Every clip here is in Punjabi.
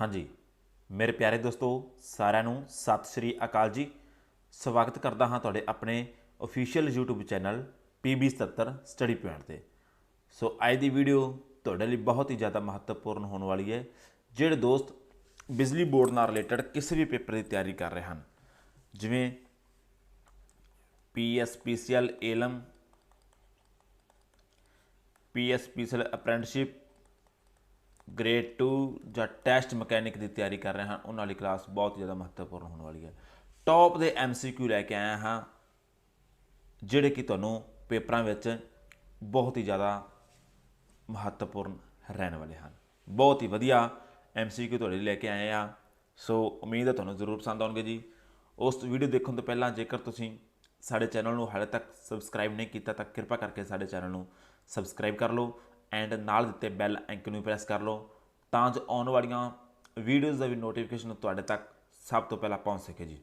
ਹਾਂਜੀ। ਮੇਰੇ ਪਿਆਰੇ ਦੋਸਤੋ, ਸਾਰਿਆਂ ਨੂੰ ਸਤਿ ਸ੍ਰੀ ਅਕਾਲ ਜੀ। ਸਵਾਗਤ ਕਰਦਾ ਹਾਂ ਤੁਹਾਡੇ ਆਪਣੇ official YouTube channel PB77 study point ਤੇ। ਸੋ, ਅੱਜ ਦੀ ਵੀਡੀਓ ਤੁਹਾਡੇ ਲਈ ਬਹੁਤ ਹੀ ਜ਼ਿਆਦਾ ਮਹੱਤਵਪੂਰਨ ਹੋਣ ਵਾਲੀ ਹੈ, ਜਿਹੜੇ ਦੋਸਤ ਬਿਜਲੀ ਬੋਰਡ ਨਾਲ ਰਿਲੇਟਡ ਕਿਸੇ ਵੀ ਪੇਪਰ ਦੀ ਤਿਆਰੀ ਕਰ ਰਹੇ ਹਨ। ਜਿਵੇਂ PSPCL ਏਲਮ PSPCL ਅਪ੍ਰੈਂਟਿਸਸ਼ਿਪ ਗ੍ਰੇਡ 2 ਜਾਂ ਟੈਸਟ ਮਕੈਨਿਕ ਦੀ ਤਿਆਰੀ ਕਰ ਰਹੇ ਹਨ ਉਹਨਾਂ ਵਾਲੀ ਕਲਾਸ ਬਹੁਤ ਜ਼ਿਆਦਾ ਮਹੱਤਵਪੂਰਨ ਹੋਣ ਵਾਲੀ ਹੈ। ਟੌਪ ਦੇ ਐਮਸੀਕਿਊ ਲੈ ਕੇ ਆਇਆ ਹਾਂ, ਜਿਹੜੇ ਕਿ ਤੁਹਾਨੂੰ ਪੇਪਰਾਂ ਵਿੱਚ ਬਹੁਤ ਹੀ ਜ਼ਿਆਦਾ ਮਹੱਤਵਪੂਰਨ ਰਹਿਣ ਵਾਲੇ ਹਨ। ਬਹੁਤ ਹੀ ਵਧੀਆ ਐਮਸੀਕਿਊ ਤੁਹਾਡੇ ਲਈ ਲੈ ਕੇ ਆਏ ਆ ਸੋ ਉਮੀਦ ਹੈ ਤੁਹਾਨੂੰ ਜ਼ਰੂਰ ਪਸੰਦ ਆਉਣਗੇ ਜੀ। ਉਸ ਵੀਡੀਓ ਦੇਖਣ ਤੋਂ ਪਹਿਲਾਂ ਜੇਕਰ ਤੁਸੀਂ ਸਾਡੇ ਚੈਨਲ ਨੂੰ ਹਾਲੇ ਤੱਕ ਸਬਸਕ੍ਰਾਈਬ ਨਹੀਂ ਕੀਤਾ, ਤਾਂ ਕਿਰਪਾ ਕਰਕੇ ਸਾਡੇ ਚੈਨਲ ਨੂੰ ਸਬਸਕ੍ਰਾਈਬ ਕਰ ਲਓ। ਐਂਡ ਨਾਲ ਦਿੱਤੇ ਬੈਲ ਆਈਕਨ ਨੂੰ ਪ੍ਰੈਸ ਕਰ ਲਓ। ਤਾਂ ਜੋ ਆਉਣ ਵਾਲੀਆਂ ਵੀਡੀਓਜ਼ ਦਾ ਵੀ ਨੋਟੀਫਿਕੇਸ਼ਨ ਤੁਹਾਡੇ ਤੱਕ ਸਭ ਤੋਂ ਪਹਿਲਾਂ ਪਹੁੰਚ ਸਕੇ ਜੀ।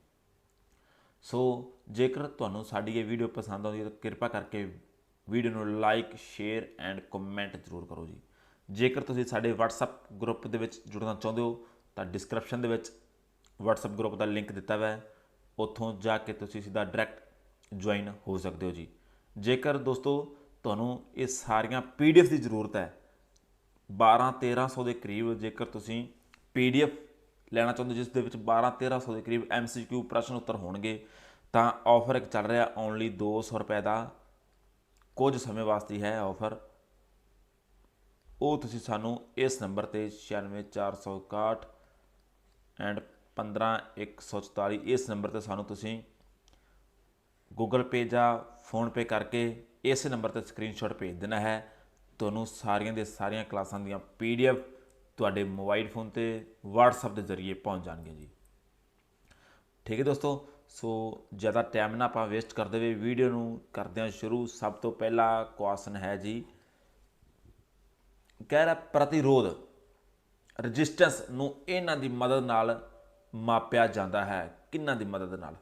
ਸੋ ਜੇਕਰ ਤੁਹਾਨੂੰ ਸਾਡੀ ਇਹ ਵੀਡੀਓ ਪਸੰਦ ਆਉਂਦੀ ਹੈ ਤਾਂ ਕਿਰਪਾ ਕਰਕੇ ਵੀਡੀਓ ਨੂੰ ਲਾਈਕ ਸ਼ੇਅਰ ਐਂਡ ਕਮੈਂਟ ਜ਼ਰੂਰ ਕਰੋ ਜੀ। ਜੇਕਰ ਤੁਸੀਂ ਸਾਡੇ WhatsApp ਗਰੁੱਪ ਦੇ ਵਿੱਚ ਜੁੜਨਾ ਚਾਹੁੰਦੇ ਹੋ ਤਾਂ ਡਿਸਕ੍ਰਿਪਸ਼ਨ ਦੇ ਵਿੱਚ WhatsApp ਗਰੁੱਪ ਦਾ ਲਿੰਕ ਦਿੱਤਾ ਹੋਇਆ ਹੈ। ਉੱਥੋਂ ਜਾ ਕੇ ਤੁਸੀਂ ਸਿੱਧਾ ਡਾਇਰੈਕਟ ਜੁਆਇਨ ਹੋ ਸਕਦੇ ਹੋ ਜੀ। ਜੇਕਰ ਦੋਸਤੋ ਤੁਹਾਨੂੰ ਇਹ ਸਾਰੀਆਂ PDF ਦੀ ਜ਼ਰੂਰਤ ਹੈ। 12 1300 ਦੇ ਕਰੀਬ ਜੇਕਰ ਤੁਸੀਂ PDF ਲੈਣਾ ਚਾਹੁੰਦੇ ਹੋ, ਜਿਸ ਦੇ ਵਿੱਚ 12 1300 ਦੇ ਕਰੀਬ MCQ ਪ੍ਰਸ਼ਨ ਉੱਤਰ ਹੋਣਗੇ ਤਾਂ ਆਫਰ ਇੱਕ ਚੱਲ ਰਿਹਾ ਓਨਲੀ 200 ਰੁਪਏ ਦਾ। ਕੁਝ ਸਮੇਂ ਵਾਸਤੇ ਹੈ ਆਫਰ ਉਹ ਤੁਸੀਂ ਸਾਨੂੰ ਇਸ ਨੰਬਰ ਤੇ 96461 ਐਂਡ 15144 ਇਸ ਨੰਬਰ ਤੇ ਸਾਨੂੰ ਤੁਸੀਂ ਗੂਗਲ ਪੇ ਜਾਂ ਫੋਨ ਪੇ ਕਰਕੇ ਇਸ ਨੰਬਰ ਤੇ ਸਕਰੀਨਸ਼ਾਟ ਭੇਜ ਦੇਣਾ ਹੈ। ਤੁਹਾਨੂੰ ਸਾਰੀਆਂ ਦੇ ਸਾਰੀਆਂ ਕਲਾਸਾਂ ਦੀਆਂ ਪੀਡੀਐਫ ਤੁਹਾਡੇ ਮੋਬਾਈਲ ਫੋਨ ਤੇ WhatsApp ਦੇ ਜ਼ਰੀਏ ਪਹੁੰਚ ਜਾਣਗੇ ਜੀ। ਠੀਕ ਹੈ ਦੋਸਤੋ, ਸੋ ਜ਼ਿਆਦਾ ਟਾਈਮ ਨਾ ਆਪਾਂ ਵੇਸਟ ਕਰ ਦੇਵੇ ਵੀਡੀਓ ਨੂੰ ਕਰਦੇ ਹਾਂ ਸ਼ੁਰੂ। ਸਭ ਤੋਂ ਪਹਿਲਾ ਕੁਐਸਚਨ ਹੈ ਜੀ, ਕਹਿ ਰਿਹਾ ਪ੍ਰਤੀਰੋਧ ਰੈਜ਼ਿਸਟੈਂਸ ਨੂੰ ਇਹਨਾਂ ਦੀ ਮਦਦ ਨਾਲ ਮਾਪਿਆ ਜਾਂਦਾ ਹੈ। ਕਿੰਨਾਂ ਦੀ ਮਦਦ ਨਾਲ?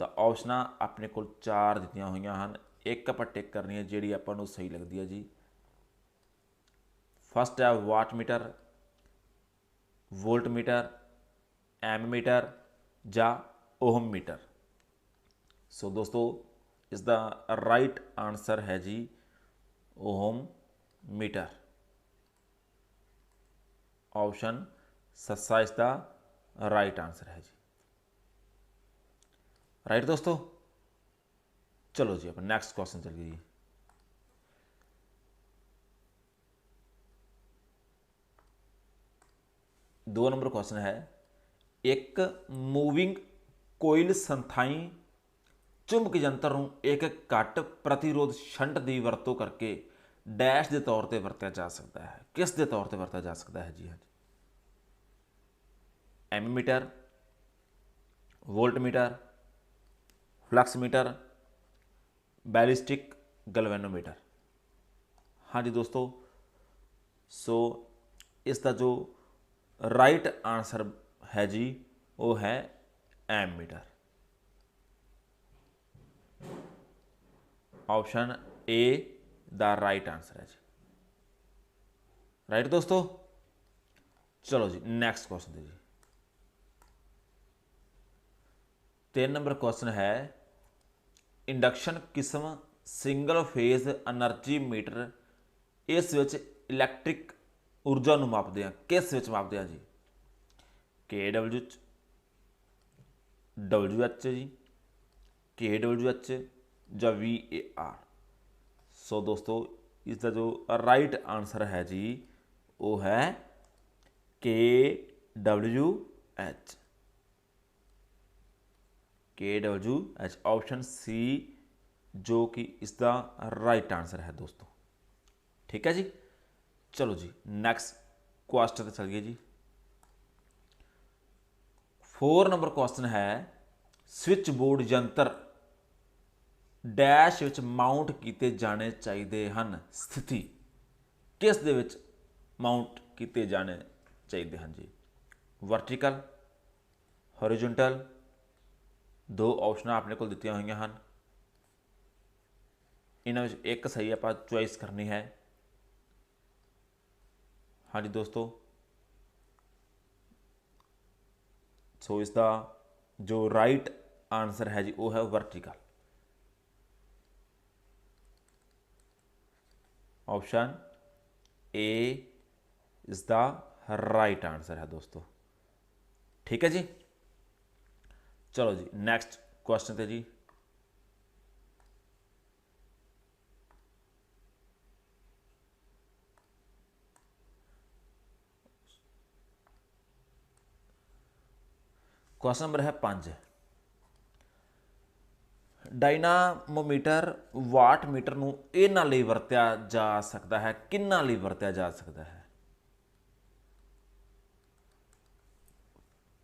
ਤਾਂ ਆਪਸ਼ਨਾਂ ਆਪਣੇ ਕੋਲ ਚਾਰ ਦਿੱਤੀਆਂ ਹੋਈਆਂ ਹਨ। ਇੱਕ ਆਪਾਂ ਟਿਕ ਕਰਨੀ ਹੈ ਜਿਹੜੀ ਆਪਾਂ ਨੂੰ ਸਹੀ ਲੱਗਦੀ ਹੈ ਜੀ। ਫਸਟ ਹੈ watt meter, volt meter ammeter ਜਾਂ ਓਹਮ ਮੀਟਰ। ਸੋ ਦੋਸਤੋ ਇਸ ਦਾ ਰਾਈਟ ਆਨਸਰ ਹੈ ਜੀ ਓਹਮ ਮੀਟਰ। ਆਪਸ਼ਨ ਸੱਸਾ ਇਸ ਦਾ ਰਾਈਟ ਆਨਸਰ ਹੈ ਜੀ। ਰਾਈਟ ਦੋਸਤੋ? ਚਲੋ ਜੀ ਆਪਾਂ ਨੈਕਸਟ ਕੁਐਸਚਨ ਚੱਲੀਏ ਜੀ ਦੋ ਨੰਬਰ ਕੁਐਸਚਨ ਹੈ ਇੱਕ ਮੂਵਿੰਗ ਕੋਇਲ ਸੰਥਾਈ ਚੁੰਬਕ ਯੰਤਰ ਨੂੰ ਇੱਕ ਘੱਟ ਪ੍ਰਤੀਰੋਧ ਸ਼ੰਟ ਦੀ ਵਰਤੋਂ ਕਰਕੇ ਡੈਸ਼ ਦੇ ਤੌਰ ਤੇ ਵਰਤਿਆ ਜਾ ਸਕਦਾ ਹੈ ਕਿਸ ਦੇ ਤੌਰ ਤੇ ਵਰਤਿਆ ਜਾ ਸਕਦਾ ਹੈ ਜੀ ਹਾਂਜੀ ammeter voltmeter flux meter ballistic galvanometer ਹਾਂਜੀ ਦੋਸਤੋ ਸੋ ਇਸ ਦਾ ਜੋ ਰਾਈਟ ਆਨਸਰ ਹੈ ਜੀ ਉਹ ਹੈ ਐਮੀਟਰ ਆਪਸ਼ਨ ਏ ਦਾ ਰਾਈਟ ਆਨਸਰ ਹੈ ਜੀ ਰਾਈਟ ਦੋਸਤੋ ਚਲੋ ਜੀ ਨੈਕਸਟ ਕੁਐਸਚਨ ਤੇ ਜੀ ਤਿੰਨ ਨੰਬਰ ਕੁਐਸਚਨ ਹੈ ਇੰਡਕਸ਼ਨ ਕਿਸਮ ਸਿੰਗਲ ਫੇਸ એનર્ਜੀ ਮੀਟਰ ਇਸ ਵਿੱਚ ਇਲੈਕਟ੍ਰਿਕ ਊਰਜਾ ਨੂੰ ਮਾਪਦੇ ਆ। ਕਿਸ ਵਿੱਚ ਮਾਪਦੇ ਆ ਜੀ? ਕੇ kW ਚ WH ਜੀ kWH ਜਾਂ ਵੀ ਏ ਆਰ। ਸੋ ਦੋਸਤੋ ਇਸ ਦਾ ਜੋ ਰਾਈਟ ਆਨਸਰ ਹੈ ਜੀ, ਉਹ ਹੈ KWH KWH ਆਪਸ਼ਨ ਸੀ ਜੋ ਕਿ ਇਸ ਦਾ ਰਾਈਟ ਆਨਸਰ ਹੈ ਦੋਸਤੋ। ਠੀਕ ਹੈ ਜੀ? ਚਲੋ ਜੀ ਨੈਕਸਟ ਕੁਐਸਚਨ ਤੇ ਚੱਲੀਏ ਜੀ। 4 ਨੰਬਰ ਕੁਐਸਚਨ ਹੈ ਸਵਿਚ ਬੋਰਡ ਯੰਤਰ ਡੈਸ਼ ਵਿੱਚ ਮਾਊਂਟ ਕੀਤੇ ਜਾਣੇ ਚਾਹੀਦੇ ਹਨ। ਸਥਿਤੀ ਕਿਸ ਦੇ ਵਿੱਚ ਮਾਊਂਟ ਕੀਤੇ ਜਾਣੇ ਚਾਹੀਦੇ ਹਨ ਜੀ? ਵਰਟੀਕਲ ਹੌਰੀਜ਼ੌਂਟਲ ਦੋ ਆਪਸ਼ਨਾਂ ਆਪਣੇ ਕੋਲ ਦਿੱਤੀਆਂ ਹੋਈਆਂ ਹਨ ਇਹਨਾਂ ਵਿੱਚ ਇੱਕ ਸਹੀ ਆਪਾਂ ਚੁਆਇਸ ਕਰਨੀ ਹੈ ਹਾਂਜੀ ਦੋਸਤੋ ਸੋ ਇਸ ਦਾ ਜੋ ਰਾਈਟ ਆਨਸਰ ਹੈ ਜੀ ਉਹ ਹੈ ਵਰਟੀਕਲ ਆਪਸ਼ਨ ਏ ਇਸ ਦਾ ਰਾਈਟ ਆਨਸਰ ਹੈ ਦੋਸਤੋ ਠੀਕ ਹੈ ਜੀ ਚਲੋ ਜੀ ਨੈਕਸਟ ਕੁਐਸਚਨ ਤੇ ਜੀ। ਕੁਐਸਚਨ ਨੰਬਰ ਹੈ 5 ਡਾਇਨਾਮੋਮੀਟਰ ਵਾਟ ਮੀਟਰ ਨੂੰ ਇਹਨਾਂ ਲਈ ਵਰਤਿਆ ਜਾ ਸਕਦਾ ਹੈ, ਕਿੰਨਾ ਲਈ ਵਰਤਿਆ ਜਾ ਸਕਦਾ ਹੈ?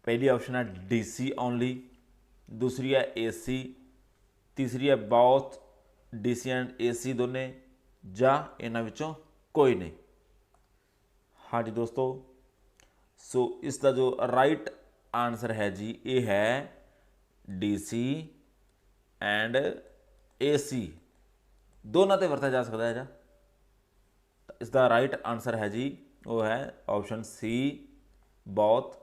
ਪਹਿਲੀ ਆਪਸ਼ਨ ਹੈ ਡੀਸੀ ਓਨਲੀ ਦੂਸਰੀ ਹੈ ਏਸੀ ਤੀਸਰੀ ਹੈ ਬੋਥ ਡੀਸੀ ਐਂਡ ਏਸੀ ਦੋਨੇ, ਜਾਂ ਇਹਨਾਂ ਵਿੱਚੋਂ ਕੋਈ ਨਹੀਂ। ਹਾਂਜੀ ਦੋਸਤੋ, ਸੋ ਇਸ ਦਾ ਜੋ ਰਾਈਟ ਆਨਸਰ ਹੈ ਜੀ, ਇਹ ਹੈ ਡੀਸੀ ਐਂਡ ਏਸੀ ਦੋਨਾਂ ਤੇ ਵਰਤਿਆ ਜਾ ਸਕਦਾ ਹੈ ਜਾਂ ਇਸ ਦਾ ਰਾਈਟ ਆਨਸਰ ਹੈ ਜੀ, ਉਹ ਹੈ ਆਪਸ਼ਨ ਸੀ ਬੋਥ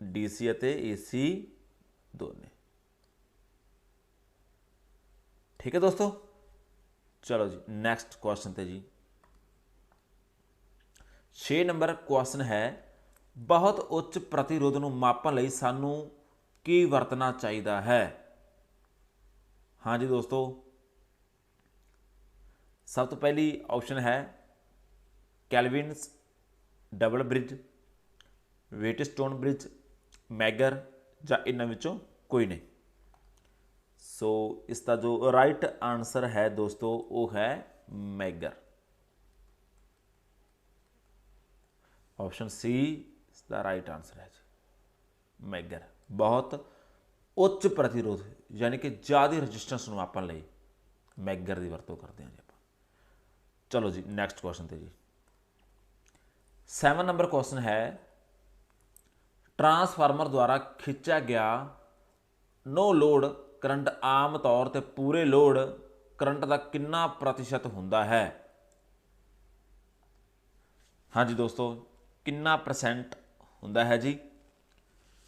ਡੀਸੀ ਅਤੇ ਏਸੀ ਦੋਨੇ। ਠੀਕ ਹੈ ਦੋਸਤੋ ਚਲੋ ਜੀ ਨੈਕਸਟ ਕੁਐਸਚਨ ਤੇ ਜੀ 6 ਨੰਬਰ ਕੁਐਸਚਨ ਹੈ ਬਹੁਤ ਉੱਚ ਪ੍ਰਤੀਰੋਧ ਨੂੰ ਮਾਪਣ ਲਈ ਸਾਨੂੰ ਕੀ ਵਰਤਣਾ ਚਾਹੀਦਾ ਹੈ ਹਾਂਜੀ ਦੋਸਤੋ ਸਭ ਤੋਂ ਪਹਿਲੀ ਆਪਸ਼ਨ ਹੈ Kelvin's double bridge Wheatstone bridge megger ਜਾਂ ਇਹਨਾਂ ਵਿੱਚੋਂ ਕੋਈ ਨਹੀਂ ਸੋ ਇਸ ਦਾ ਜੋ ਰਾਈਟ ਆਨਸਰ ਹੈ ਦੋਸਤੋ ਉਹ ਹੈ ਮੈਗਰ ਆਪਸ਼ਨ ਸੀ ਇਸ ਦਾ ਰਾਈਟ ਆਨਸਰ ਹੈ ਜੀ ਮੈਗਰ ਬਹੁਤ ਉੱਚ ਪ੍ਰਤੀਰੋਧ ਯਾਨੀ ਕਿ ਜ਼ਿਆਦਾ ਰੈਜ਼ਿਸਟੈਂਸ ਨੂੰ ਮਾਪਣ ਲਈ ਮੈਗਰ ਦੀ ਵਰਤੋਂ ਕਰਦੇ ਹਾਂ ਜੀ ਆਪਾਂ ਚਲੋ ਜੀ ਨੈਕਸਟ ਕੁਐਸਚਨ ਤੇ ਜੀ 7 ਨੰਬਰ ਕੁਐਸਚਨ ਹੈ ਟਰਾਂਸਫਾਰਮਰ ਦੁਆਰਾ ਖਿੱਚਿਆ ਗਿਆ ਨੋ ਲੋਡ ਕਰੰਟ ਆਮ ਤੌਰ ਤੇ ਪੂਰੇ ਲੋਡ ਕਰੰਟ ਦਾ ਕਿੰਨਾ ਪ੍ਰਤੀਸ਼ਤ ਹੁੰਦਾ ਹੈ? ਹਾਂਜੀ ਦੋਸਤੋ, ਕਿੰਨਾ ਪਰਸੈਂਟ ਹੁੰਦਾ ਹੈ ਜੀ?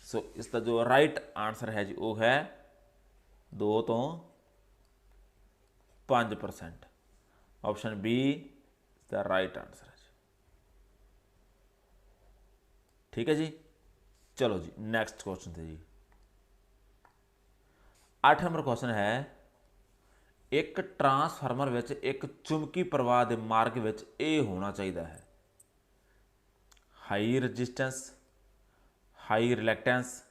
ਸੋ ਇਸ ਦਾ ਜੋ ਰਾਈਟ ਆਨਸਰ ਹੈ ਜੀ, ਉਹ ਹੈ 2 ਤੋਂ 5% ਆਪਸ਼ਨ ਬੀ ਇਸ ਦਾ ਰਾਈਟ ਆਨਸਰ ਹੈ ਜੀ। ਠੀਕ ਹੈ ਜੀ? ਚਲੋ ਜੀ ਨੈਕਸਟ ਕੁਐਸਚਨ ਤੇ ਜੀ। 8 ਨੰਬਰ ਕੁਐਸਚਨ ਹੈ, ਇੱਕ ਟਰਾਂਸਫਾਰਮਰ ਵਿੱਚ ਇੱਕ ਚੁੰਬਕੀ ਪ੍ਰਵਾਹ ਦੇ ਮਾਰਗ ਵਿੱਚ ਇਹ ਹੋਣਾ ਚਾਹੀਦਾ ਹੈ। High resistance high reluctance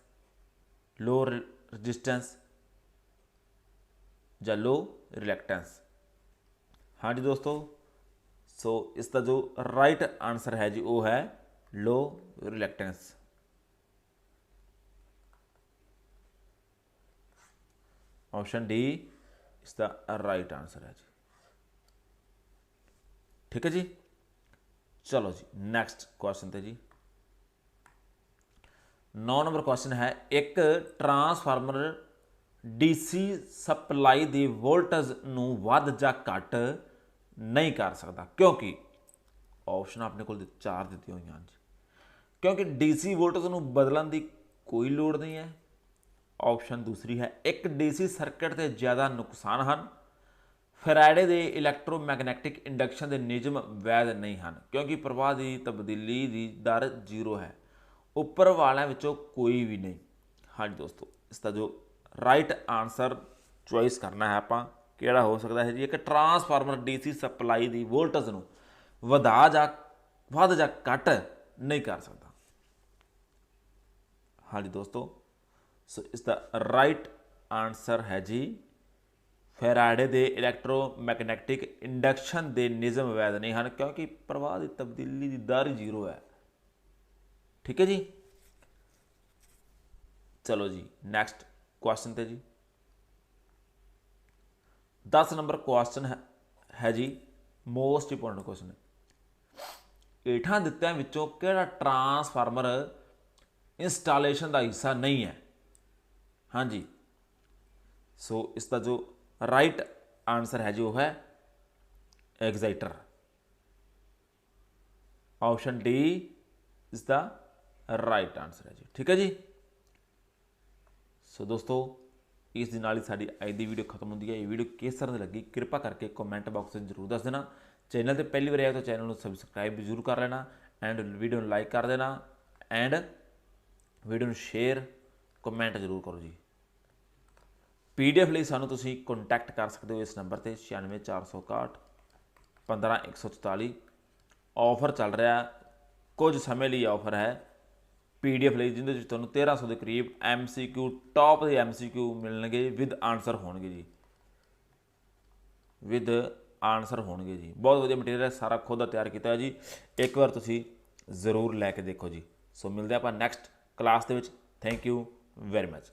low resistance ਜਾਂ ਲੋ ਰਿਲੈਕਟੈਂਸ ਹਾਂਜੀ ਦੋਸਤੋ, ਸੋ ਇਸ ਦਾ ਜੋ ਰਾਈਟ ਆਨਸਰ ਹੈ ਜੀ, ਉਹ ਹੈ ਲੋ ਰਿਲੈਕਟੈਂਸ ਆਪਸ਼ਨ ਡੀ ਇਸ ਦਾ ਰਾਈਟ ਆਨਸਰ ਹੈ ਜੀ ਠੀਕ ਹੈ ਜੀ ਚਲੋ ਜੀ ਨੈਕਸਟ ਕੁਐਸਚਨ ਤੇ ਜੀ 9 ਨੰਬਰ ਕੁਐਸਚਨ ਹੈ ਇੱਕ ਟਰਾਂਸਫਾਰਮਰ ਡੀਸੀ ਸਪਲਾਈ ਦੀ ਵੋਲਟੇਜ ਨੂੰ ਵੱਧ ਜਾਂ ਘੱਟ ਨਹੀਂ ਕਰ ਸਕਦਾ ਕਿਉਂਕਿ ਆਪਸ਼ਨ ਆਪਣੇ ਕੋਲ ਚਾਰ ਦਿੱਤੀਆਂ ਹੋਈਆਂ ਹਨ ਜੀ ਕਿਉਂਕਿ ਡੀਸੀ ਵੋਲਟੇਜ ਨੂੰ ਬਦਲਣ ਦੀ ਕੋਈ ਲੋੜ ਨਹੀਂ ਹੈ ਆਪਸ਼ਨ ਦੂਸਰੀ ਹੈ। ਇੱਕ ਡੀਸੀ ਸਰਕਟ ਤੇ ਜ਼ਿਆਦਾ ਨੁਕਸਾਨ ਹਨ। ਫੈਰਾਡੇ ਦੇ ਇਲੈਕਟ੍ਰੋਮੈਗਨੈਟਿਕ ਇੰਡਕਸ਼ਨ ਦੇ ਨਿਯਮ ਵੈਧ ਨਹੀਂ ਹਨ, ਕਿਉਂਕਿ ਪ੍ਰਵਾਹ ਦੀ ਤਬਦੀਲੀ ਦੀ ਦਰ ਜ਼ੀਰੋ ਹੈ। ਉੱਪਰ ਵਾਲਿਆਂ ਵਿੱਚੋਂ ਕੋਈ ਵੀ ਨਹੀਂ। ਹਾਂਜੀ ਦੋਸਤੋ, ਇਸ ਦਾ ਜੋ ਰਾਈਟ ਆਨਸਰ ਚੁਆਇਸ ਕਰਨਾ ਹੈ ਆਪਾਂ, ਕਿਹੜਾ ਹੋ ਸਕਦਾ ਹੈ ਜੀ? ਇੱਕ ਟਰਾਂਸਫਾਰਮਰ ਡੀਸੀ ਸਪਲਾਈ ਦੀ ਵੋਲਟੇਜ ਨੂੰ ਵਧਾ ਜਾਂ ਵੱਧ ਜਾਂ ਘਟ ਨਹੀਂ ਕਰ ਸਕਦਾ। ਹਾਂਜੀ ਦੋਸਤੋ ਸੋ ਇਸ ਦਾ ਰਾਈਟ ਆਨਸਰ ਹੈ ਜੀ ਫੈਰਾਡੇ ਦੇ ਇਲੈਕਟ੍ਰੋਮੈਗਨੈਟਿਕ ਇੰਡਕਸ਼ਨ ਦੇ ਨਿਯਮ ਵੈਧ ਨਹੀਂ ਹਨ, ਕਿਉਂਕਿ ਪ੍ਰਵਾਹ ਦੀ ਤਬਦੀਲੀ ਦੀ ਦਰ ਜ਼ੀਰੋ ਹੈ। ਠੀਕ ਹੈ ਜੀ? ਚਲੋ ਜੀ ਨੈਕਸਟ ਕੁਐਸਚਨ ਤੇ ਜੀ। 10 ਨੰਬਰ ਕੁਐਸਚਨ ਹੈ ਹੈ ਜੀ ਮੋਸਟ ਇੰਪੋਰਟੈਂਟ ਕੁਐਸਚਨ ਹੈ ਏਠਾਂ ਦਿੱਤਿਆਂ ਵਿੱਚੋਂ ਕਿਹੜਾ ਟਰਾਂਸਫਾਰਮਰ ਇੰਸਟਾਲੇਸ਼ਨ ਦਾ ਹਿੱਸਾ ਨਹੀਂ ਹੈ? ਹਾਂਜੀ ਸੋ ਇਸ ਦਾ ਜੋ ਰਾਈਟ ਆਨਸਰ ਹੈ ਜੀ ਉਹ ਹੈ ਐਗਜ਼ਾਈਟਰ ਆਪਸ਼ਨ ਡੀ ਇਸ ਦਾ ਰਾਈਟ ਆਨਸਰ ਹੈ ਜੀ ਠੀਕ ਹੈ ਜੀ ਸੋ ਦੋਸਤੋ ਇਸ ਦੇ ਨਾਲ ਹੀ ਸਾਡੀ ਅੱਜ ਦੀ ਵੀਡੀਓ ਖਤਮ ਹੁੰਦੀ ਹੈ ਇਹ ਵੀਡੀਓ ਕਿਸ ਤਰ੍ਹਾਂ ਦੀ ਲੱਗੀ ਕਿਰਪਾ ਕਰਕੇ ਕਮੈਂਟ ਬਾਕਸ ਵਿੱਚ ਜ਼ਰੂਰ ਦੱਸ ਦੇਣਾ ਚੈਨਲ ਤੇ ਪਹਿਲੀ ਵਾਰ ਆਏ ਤਾਂ ਚੈਨਲ ਨੂੰ ਸਬਸਕ੍ਰਾਈਬ ਜ਼ਰੂਰ ਕਰ ਲੈਣਾ ਐਂਡ ਵੀਡੀਓ ਨੂੰ ਲਾਈਕ ਕਰ ਦੇਣਾ ਐਂਡ ਵੀਡੀਓ ਨੂੰ ਸ਼ੇਅਰ ਕਮੈਂਟ ਜ਼ਰੂਰ ਕਰੋ ਜੀ। ਪੀਡੀਐਫ ਲਈ ਸਾਨੂੰ ਤੁਸੀਂ ਕੰਟੈਕਟ ਕਰ ਸਕਦੇ ਹੋ ਇਸ ਨੰਬਰ ਤੇ 96461 15144 ਆਫਰ ਚੱਲ ਰਿਹਾ, ਕੁਝ ਸਮੇਂ ਲਈ ਆਫਰ ਹੈ। ਪੀਡੀਐਫ ਲਈ, ਜਿਹਦੇ ਵਿੱਚ ਤੁਹਾਨੂੰ 1300 ਦੇ ਕਰੀਬ ਐਮਸੀਕਿਊ ਟੌਪ ਦੇ ਐਮਸੀਕਿਊ ਮਿਲਣਗੇ ਵਿਦ ਆਨਸਰ ਹੋਣਗੇ ਜੀ। ਵਿਦ ਆਨਸਰ ਹੋਣਗੇ ਜੀ। ਬਹੁਤ ਵਧੀਆ ਮਟੀਰੀਅਲ ਹੈ, ਸਾਰਾ ਖੁਦ ਦਾ ਤਿਆਰ ਕੀਤਾ ਹੈ ਜੀ। ਇੱਕ ਵਾਰ ਤੁਸੀਂ ਜ਼ਰੂਰ ਲੈ ਕੇ ਦੇਖੋ ਜੀ। ਸੋ ਮਿਲਦੇ ਆਪਾਂ ਨੈਕਸਟ ਕਲਾਸ ਦੇ ਵਿੱਚ। Thank you very much